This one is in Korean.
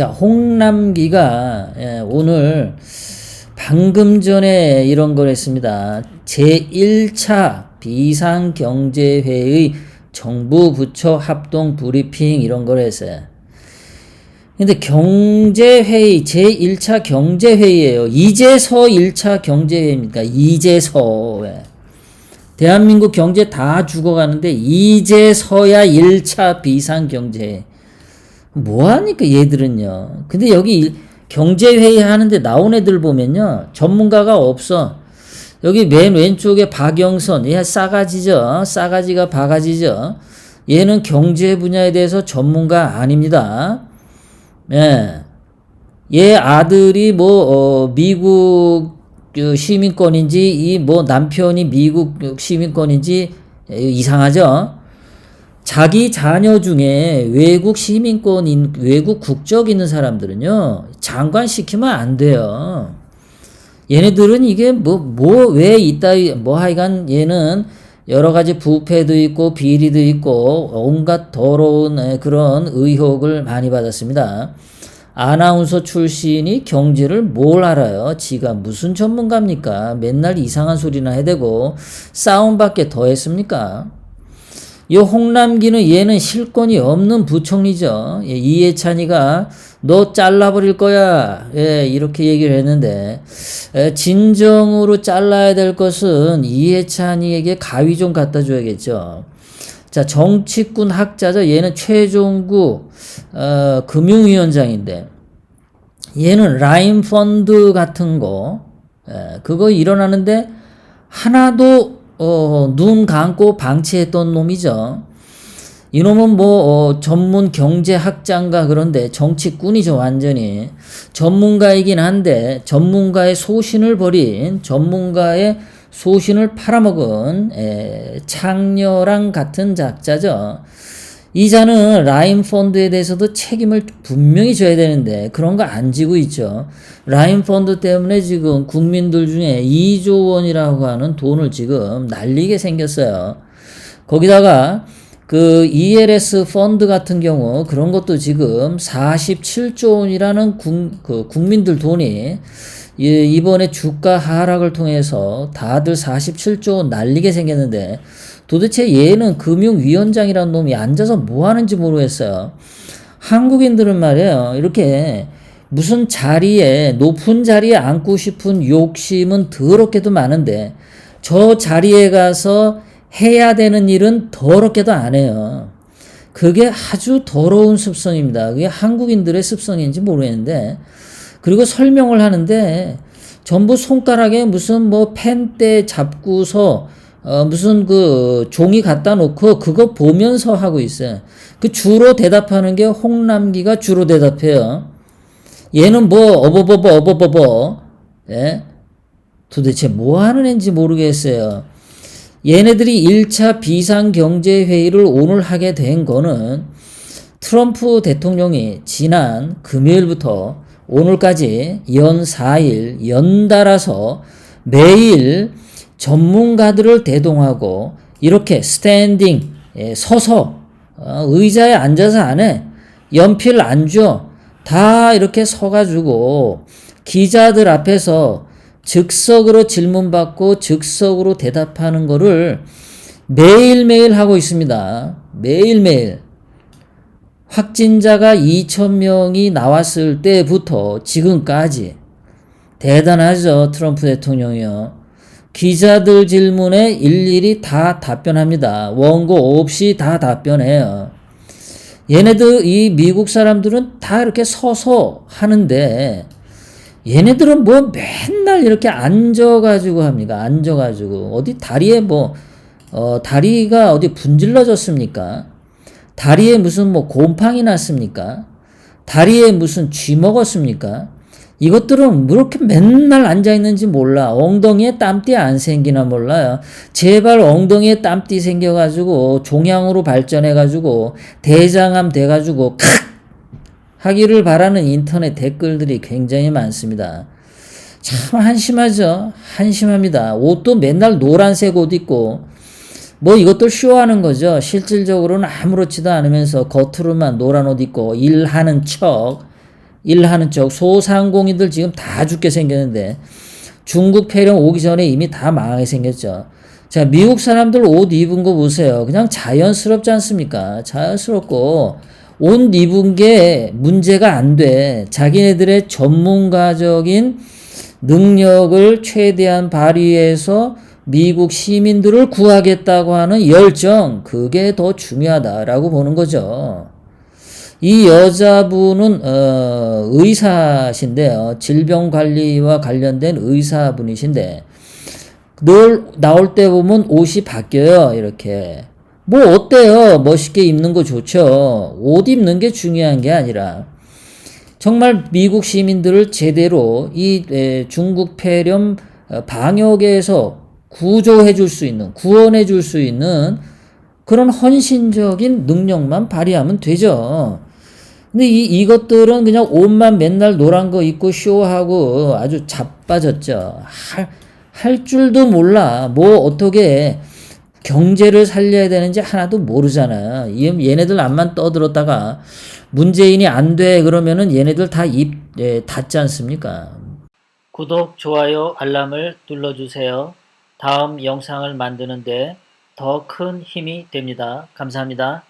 자, 홍남기가 예, 오늘 방금 전에 이런 걸 했습니다. 제1차 비상경제회의 정부 부처 합동 브리핑 이런 걸 했어요. 근데 경제회의, 제1차 경제회의예요. 이제서 1차 경제회의입니까? 이제서. 예. 대한민국 경제 다 죽어가는데 이제서야 1차 비상경제회의. 뭐하니까 얘들은요. 근데 여기 경제회의 하는데 나온 애들 보면요. 전문가가 없어. 여기 맨 왼쪽에 박영선, 얘 싸가지죠. 싸가지가 바가지죠. 얘는 경제 분야에 대해서 전문가 아닙니다. 예. 얘 아들이 뭐, 어, 미국 그 시민권인지, 이 뭐 남편이 미국 시민권인지 이상하죠? 자기 자녀 중에 외국 시민권 인, 외국 국적 있는 사람들은요, 장관 시키면 안 돼요. 얘네들은 이게 뭐, 뭐, 왜 있다, 뭐 하여간 얘는 여러 가지 부패도 있고 비리도 있고 온갖 더러운 그런 의혹을 많이 받았습니다. 아나운서 출신이 경제를 뭘 알아요? 지가 무슨 전문가입니까? 맨날 이상한 소리나 해대고 싸움밖에 더 했습니까? 이 홍남기는 얘는 실권이 없는 부총리죠. 예, 이해찬이가 너 잘라버릴 거야. 예, 이렇게 얘기를 했는데 예, 진정으로 잘라야 될 것은 이해찬이에게 가위 좀 갖다 줘야겠죠. 자, 정치꾼 학자죠. 얘는 최종구 어, 금융위원장인데 얘는 라임 펀드 같은 거 예, 그거 일어나는데 하나도 어, 눈 감고 방치했던 놈이죠. 이놈은 뭐 어, 전문 경제학자인가 그런데 정치꾼이죠 완전히 전문가이긴 한데 전문가의 소신을 버린 전문가의 소신을 팔아먹은 에, 창녀랑 같은 작자죠. 이자는 라임 펀드에 대해서도 책임을 분명히 져야 되는데 그런 거 안 지고 있죠. 라임 펀드 때문에 지금 국민들 중에 2조 원이라고 하는 돈을 지금 날리게 생겼어요. 거기다가 그 ELS 펀드 같은 경우 그런 것도 지금 47조 원이라는 국, 그 국민들 돈이 이번에 주가 하락을 통해서 다들 47조 원 날리게 생겼는데 도대체 얘는 금융위원장이라는 놈이 앉아서 뭐 하는지 모르겠어요. 한국인들은 말이에요. 이렇게 무슨 자리에, 높은 자리에 앉고 싶은 욕심은 더럽게도 많은데, 저 자리에 가서 해야 되는 일은 더럽게도 안 해요. 그게 아주 더러운 습성입니다. 그게 한국인들의 습성인지 모르겠는데, 그리고 설명을 하는데, 전부 손가락에 무슨 뭐 펜대 잡고서 어, 무슨 그 종이 갖다 놓고 그거 보면서 하고 있어요. 그 주로 대답하는 게 홍남기가 주로 대답해요. 얘는 뭐 어버버버 어버버버 예? 도대체 뭐 하는 애인지 모르겠어요. 얘네들이 1차 비상경제회의를 오늘 하게 된 거는 트럼프 대통령이 지난 금요일부터 오늘까지 연 4일 연달아서 매일 전문가들을 대동하고 이렇게 스탠딩 예, 서서 어, 의자에 앉아서 안 해. 연필 안 줘. 다 이렇게 서가지고 기자들 앞에서 즉석으로 질문받고 즉석으로 대답하는 거를 매일매일 하고 있습니다. 매일매일. 확진자가 2,000명이 나왔을 때부터 지금까지 대단하죠. 트럼프 대통령이요. 기자들 질문에 일일이 다 답변합니다. 원고 없이 다 답변해요. 얘네들, 이 미국 사람들은 다 이렇게 서서 하는데, 얘네들은 뭐 맨날 이렇게 앉아가지고 합니까? 앉아가지고. 어디 다리에 뭐, 어, 다리가 어디 분질러졌습니까? 다리에 무슨 뭐 곰팡이 났습니까? 다리에 무슨 쥐 먹었습니까? 이것들은 왜 이렇게 맨날 앉아있는지 몰라. 엉덩이에 땀띠 안 생기나 몰라요. 제발 엉덩이에 땀띠 생겨가지고 종양으로 발전해가지고 대장암 돼가지고 칵! 하기를 바라는 인터넷 댓글들이 굉장히 많습니다. 참 한심하죠. 한심합니다. 옷도 맨날 노란색 옷 입고 뭐 이것도 쇼하는 거죠. 실질적으로는 아무렇지도 않으면서 겉으로만 노란 옷 입고 일하는 척 일하는 쪽 소상공인들 지금 다 죽게 생겼는데 중국 폐렴 오기 전에 이미 다 망하게 생겼죠. 자, 미국 사람들 옷 입은 거 보세요. 그냥 자연스럽지 않습니까? 자연스럽고 옷 입은 게 문제가 안 돼. 자기네들의 전문가적인 능력을 최대한 발휘해서 미국 시민들을 구하겠다고 하는 열정, 그게 더 중요하다라고 보는 거죠. 이 여자분은 어, 의사신데요. 질병 관리와 관련된 의사분이신데 늘 나올 때 보면 옷이 바뀌어요. 이렇게. 뭐 어때요? 멋있게 입는 거 좋죠. 옷 입는 게 중요한 게 아니라 정말 미국 시민들을 제대로 이 에, 중국 폐렴 어, 방역에서 구조해 줄 수 있는 구원해 줄 수 있는 그런 헌신적인 능력만 발휘하면 되죠. 근데 이, 이것들은 그냥 옷만 맨날 노란 거 입고 쇼하고 아주 자빠졌죠. 할, 할 줄도 몰라. 뭐 어떻게 경제를 살려야 되는지 하나도 모르잖아. 이- 얘네들 앞만 떠들었다가 문재인이 안 돼 그러면은 얘네들 다입 예, 닫지 않습니까? 구독, 좋아요, 알람을 눌러주세요. 다음 영상을 만드는데 더 큰 힘이 됩니다. 감사합니다.